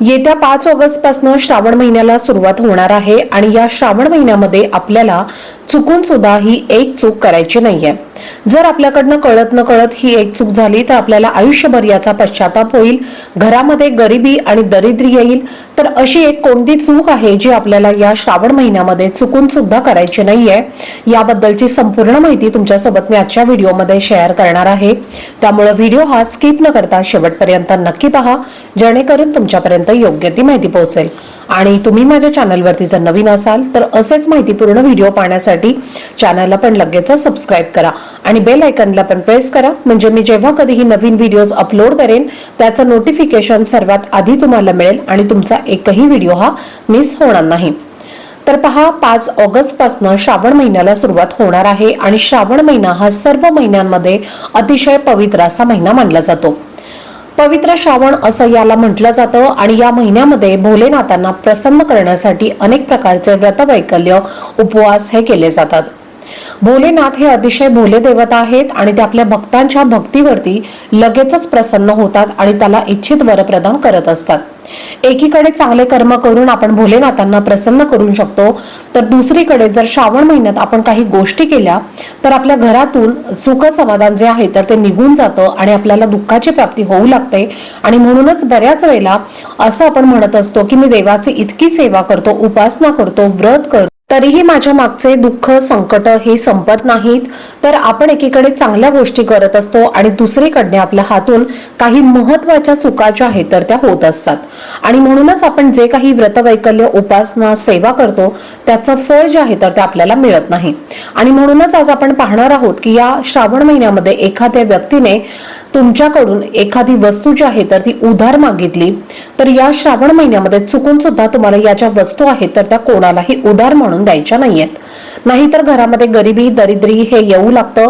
येत्या पाच ऑगस्टपासून श्रावण महिन्याला सुरुवात होणार आहे आणि या श्रावण महिन्यामध्ये आपल्याला चुकून सुद्धा ही एक चूक करायची नाहीये. जर आपल्याकडनं कळत न कळत ही एक चूक झाली तर आपल्याला आयुष्यभर याचा पश्चाताप होईल घरामध्ये गरिबी आणि दरिद्री येईल. तर अशी एक कोणती चूक आहे जी आपल्याला या श्रावण महिन्यामध्ये चुकून सुद्धा करायची नाहीये? याबद्दलची संपूर्ण माहिती तुमच्यासोबत मी आजच्या व्हिडिओमध्ये शेअर करणार आहे. त्यामुळे व्हिडिओ हा स्किप न करता शेवटपर्यंत नक्की पहा. जेणेकरून तुमच्यापर्यंत योग्य ती माहिती पोहोचेल. आणि तुम्ही माझ्या चॅनलवरती जर नवीन असाल तर असेच माहितीपूर्ण व्हिडिओ पाहण्यासाठी चॅनलला पण लगेच सबस्क्राईब करा. आणि बेल आयकनला पण प्रेस करा. म्हणजे मी जेव्हा कधीही नवीन व्हिडिओज अपलोड करेन त्याचं नोटिफिकेशन सर्वात आधी तुम्हाला मिळेल आणि तुमचा एकही व्हिडिओ हा मिस होणार नाही. तर पहा पाच ऑगस्टपासनं श्रावण महिन्याला सुरुवात होणार आहे आणि श्रावण महिना हा सर्व महिन्यांमध्ये अतिशय पवित्र असा महिना मानला जातो. पवित्र श्रावण असं याला म्हटलं जातं आणि या महिन्यामध्ये भोलेनाथांना प्रसन्न करण्यासाठी अनेक प्रकारचे व्रतवैकल्य उपवास हे केले जातात. भोलेनाथ हे अतिशय भोले देवता आहेत आणि ते आपल्या भक्तांच्या भक्तीवरती लगेचच प्रसन्न होतात आणि त्याला इच्छित वर प्रदान करत असतात. एकीकडे चांगले कर्म करून आपण भोलेनाथांना प्रसन्न करू शकतो तर दुसरीकडे जर श्रावण महिन्यात आपण काही गोष्टी केल्या तर आपल्या घरातून सुख समाधान जे आहे तर ते निघून जातं आणि आपल्याला दुःखाची प्राप्ती होऊ लागते. आणि म्हणूनच बऱ्याच वेळेला असं आपण म्हणत असतो की मी देवाची इतकी सेवा करतो उपासना करतो व्रत करतो. तरीही माझ्या मागचे दुःख संकट हे संपत नाहीत. तर आपण एकीकडे चांगल्या गोष्टी करत असतो आणि दुसरीकडे आपल्या हातून काही महत्त्वाच्या चुका ज्या आहेत तर त्या होत असतात. आणि म्हणूनच आपण जे काही व्रतवैकल्य उपासना सेवा करतो त्याचं फळ जे आहे तर ते आपल्याला मिळत नाही. आणि म्हणूनच आज आपण पाहणार आहोत की या श्रावण महिन्यामध्ये एखाद्या व्यक्तीने तुमच्याकडून एखादी वस्तू जी आहे तर ती उधार मागितली तर या श्रावण महिन्यामध्ये चुकून सुद्धा तुम्हाला या ज्या वस्तू आहेत तर त्या कोणालाही उधार म्हणून द्यायच्या नाहीयेत. नाहीतर घरामध्ये गरिबी दरिद्री हे येऊ लागतं.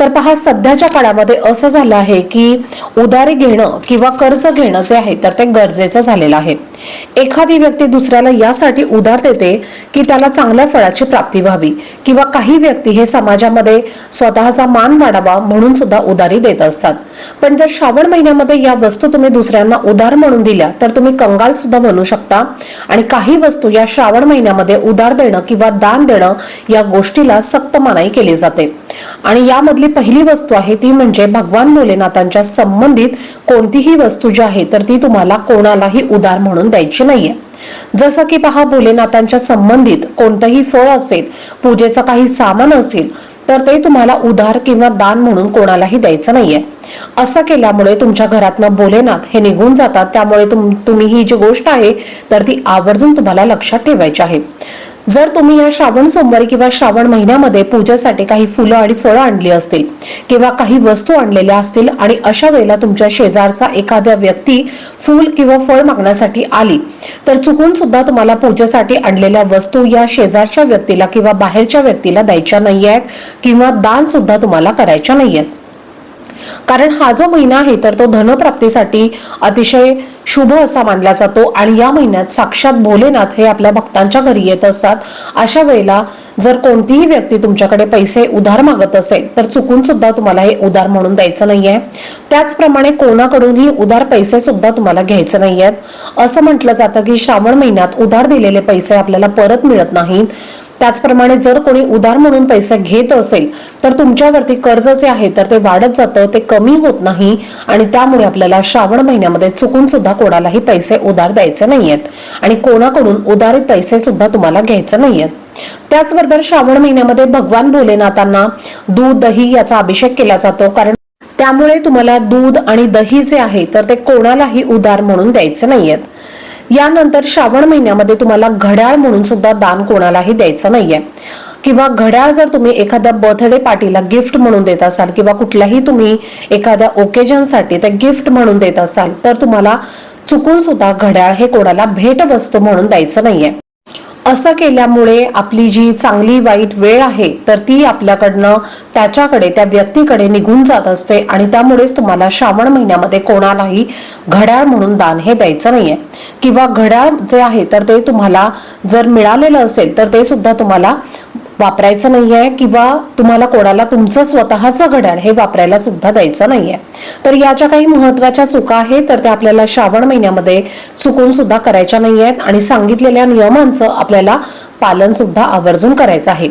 तर पहा सध्याच्या काळामध्ये असं झालं आहे की उधारी घेणं किंवा कर्ज घेणं जे आहे तर ते गरजेचं झालेलं आहे. एखादी व्यक्ती दुसऱ्याला यासाठी उधार देते की त्याला चांगल्या फळाची प्राप्ती व्हावी किंवा काही व्यक्ती हे समाजामध्ये स्वतःचा मान वाढावा म्हणून सुद्धा उधारी देत असतात. पण जर श्रावण महिन्यामध्ये या वस्तू तुम्ही दुसऱ्यांना उधार म्हणून दिल्या तर तुम्ही कंगाल सुद्धा बनू शकता. आणि काही वस्तू या श्रावण महिन्यामध्ये उधार देणं किंवा दान देणं या गोष्टीला सक्त मनाई केली जाते. आणि यामधली पहिली वस्तू आहे ती म्हणजे भगवान भोलेनाथांच्या संबंधित कोणतीही वस्तू जी आहे तर ती तुम्हाला कोणालाही उधार म्हणून द्यायची नाहीये. जसं की पहा भोलेनाथांच्या संबंधित कोणतंही फळ असेल पूजेचं काही सामान असेल तर ते तुम्हाला उधार किंवा दान म्हणून कोणालाही द्यायचं नाहीये. असं केल्यामुळे तुमच्या घरातनं भोलेनाथ हे निघून जातात त्यामुळे तुम तुम्ही ही जी गोष्ट आहे तर ती आवर्जून तुम्हाला लक्षात ठेवायची आहे. जर तुम्ही या श्रावण सोमवारी किंवा श्रावण महिन्यामध्ये पूजेसाठी काही फुलं आणि फळं आणली असतील किंवा काही वस्तू आणलेल्या असतील आणि अशा वेळेला तुमच्या शेजारचा एखाद्या व्यक्ती फूल किंवा फळ मागण्यासाठी आली तर चुकून सुद्धा तुम्हाला पूजेसाठी आणलेल्या वस्तू या शेजारच्या व्यक्तीला किंवा बाहेरच्या व्यक्तीला द्यायच्या नाही आहेत किंवा दान सुद्धा तुम्हाला करायच्या नाही आहेत कारण हा जो महिना आहे तर तो धनप्राप्तीसाठी अतिशय शुभ असा मानला जातो. आणि या महिन्यात साक्षात भोलेनाथ हे आपल्या भक्तांच्या घरी येत असतात. अशा वेळेला जर कोणतीही व्यक्ती तुमच्याकडे पैसे उधार मागत असेल तर चुकून सुद्धा तुम्हाला हे उधार म्हणून द्यायचं नाहीये. त्याचप्रमाणे कोणाकडूनही उधार पैसे सुद्धा तुम्हाला घ्यायचे नाहीयेत. असं म्हटलं जातं की श्रावण महिन्यात उधार दिलेले पैसे आपल्याला परत मिळत नाहीत. त्याचप्रमाणे जर कोणी उधार म्हणून पैसे घेत असेल तर तुमच्यावरती कर्ज जे आहे तर ते वाढत जातं ते कमी होत नाही आणि त्यामुळे आपल्याला श्रावण महिन्यामध्ये चुकून सुद्धा कोणालाही पैसे उधार द्यायचे नाहीयेत आणि कोणाकडून उधारी पैसे सुद्धा तुम्हाला घ्यायचे नाहीयेत. त्याचबरोबर श्रावण महिन्यामध्ये भगवान भोलेनाथांना दूध दही याचा अभिषेक केला जातो कारण त्यामुळे तुम्हाला दूध आणि दही जे आहे तर ते कोणालाही उधार म्हणून द्यायचे नाहीयेत. यानंतर श्रावण महिन्यामध्ये तुम्हाला घड्याळ म्हणून सुद्धा दान कोणालाही द्यायचं नाहीये. किंवा घड्याळ जर तुम्ही एखाद्या बर्थडे पार्टीला गिफ्ट म्हणून देत असाल किंवा कुठल्याही तुम्ही एखाद्या ओकेजनसाठी ते गिफ्ट म्हणून देत असाल तर तुम्हाला चुकून सुद्धा घड्याळ हे कोणाला भेट वस्तू म्हणून द्यायचं नाहीये. असं केल्यामुळे आपली जी चांगली वाईट वेळ आहे तर ती आपल्याकडनं त्याच्याकडे त्या व्यक्तीकडे निघून जात असते आणि त्यामुळेच तुम्हाला श्रावण महिन्यामध्ये कोणालाही घड्याळ म्हणून दान हे द्यायचं नाहीये. किंवा घड्याळ जे आहे तर ते तुम्हाला जर मिळालेलं असेल तर ते सुद्धा तुम्हाला वापरायचं नाही आहे किंवा तुम्हाला कोणाला तुमचं स्वतःचं घड्याळ हे वापरायला सुद्धा द्यायचं आहे तर या ज्या काही महत्त्वाच्या चुका आहेत तर त्या आपल्याला श्रावण महिन्यामध्ये चुकून सुद्धा करायच्या नाही आहेत आणि सांगितलेल्या नियमांचं आपल्याला पालन सुद्धा आवर्जून करायचं आहे.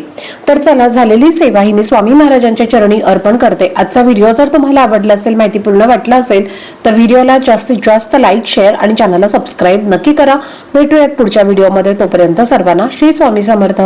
तर चला झालेली सेवा ही मी स्वामी महाराजांच्या चरणी अर्पण करते. आजचा व्हिडिओ जर तुम्हाला आवडला असेल माहितीपूर्ण वाटला असेल तर व्हिडिओला जास्तीत जास्त लाईक शेअर आणि चॅनलला सबस्क्राईब नक्की करा. भेटूयात पुढच्या व्हिडिओमध्ये. तोपर्यंत सर्वांना श्री स्वामी समर्थ.